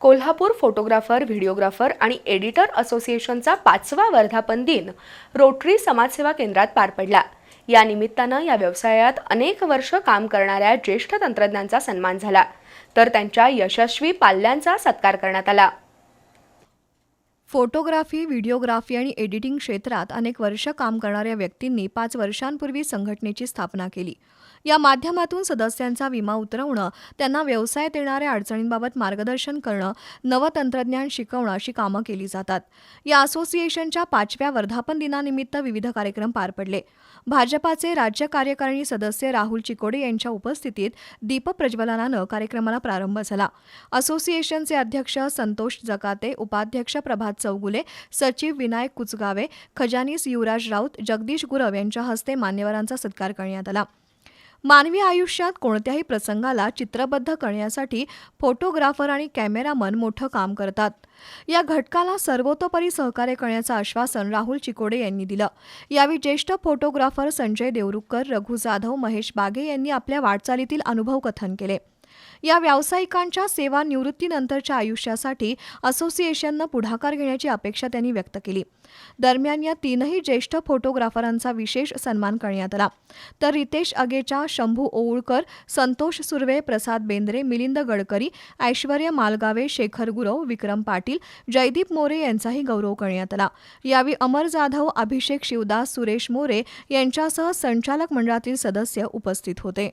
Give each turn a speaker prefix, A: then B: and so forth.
A: Kolhapur photographer videographer आणि editor असोसिएशनचा पाचवा वर्धापन दिन रोटरी समाजसेवा केंद्रात पार पडला. या निमित्तानं या व्यवसायात अनेक वर्ष काम करणाऱ्या ज्येष्ठ तंत्रज्ञांचा सन्मान झाला. तर त्यांच्या यशस्वी पाल्यांचा सत्कार करण्यात आला.
B: फोटोग्राफी व्हिडिओग्राफी आणि एडिटिंग क्षेत्रात अनेक वर्ष काम करणाऱ्या व्यक्तींनी पाच वर्षांपूर्वी संघटनेची स्थापना केली. या माध्यमातून सदस्यांचा विमा उतरवणं त्यांना व्यवसायात येणाऱ्या अडचणींबाबत मार्गदर्शन करणं नवं तंत्रज्ञान शिकवणं अशी कामं केली जातात. या असोसिएशनच्या पाचव्या वर्धापन दिनानिमित्त विविध कार्यक्रम पार पडले. भाजपाचे राज्य कार्यकारिणी सदस्य राहुल चिकोडे यांच्या उपस्थितीत दीपप्रज्वलनानं कार्यक्रमाला प्रारंभ झाला. असोसिएशनचे अध्यक्ष संतोष जकाते उपाध्यक्ष प्रभात चौगुले सचिव विनायक कुचगावे खजानीस युवराज राऊत जगदीश गुरव यांच्या हस्ते मान्यवरांचा सत्कार करण्यात आला. मानवी आयुष्यात कोणत्याही प्रसंगाला चित्रबद्ध करण्यासाठी फोटोग्राफर आणि कॅमेरामन मोठं काम करतात. या घटकाला सर्वतोपरी सहकार्य करण्याचं आश्वासन राहुल चिकोडे यांनी दिलं. यावेळी ज्येष्ठ फोटोग्राफर संजय देवरुखकर रघु जाधव महेश बागे यांनी आपल्या वाटचालीतील अनुभव कथन केले. या व्यावसायिकांच्या सेवानिवृत्तीनंतरच्या आयुष्यासाठी असोसिएशननं पुढाकार घेण्याची अपेक्षा त्यांनी व्यक्त केली. दरम्यान या तीनही ज्येष्ठ फोटोग्राफरांचा विशेष सन्मान करण्यात आला. तर रितेश अगेचा शंभू ओवळकर संतोष सुर्वे प्रसाद बेंद्रे मिलिंद गडकरी ऐश्वर्य मालगावे शेखर गुरव विक्रम पाटील जयदीप मोरे यांचाही गौरव करण्यात आला. यावेळी अमर जाधव अभिषेक शिवदास सुरेश मोरे यांच्यासह संचालक मंडळातील सदस्य उपस्थित होते.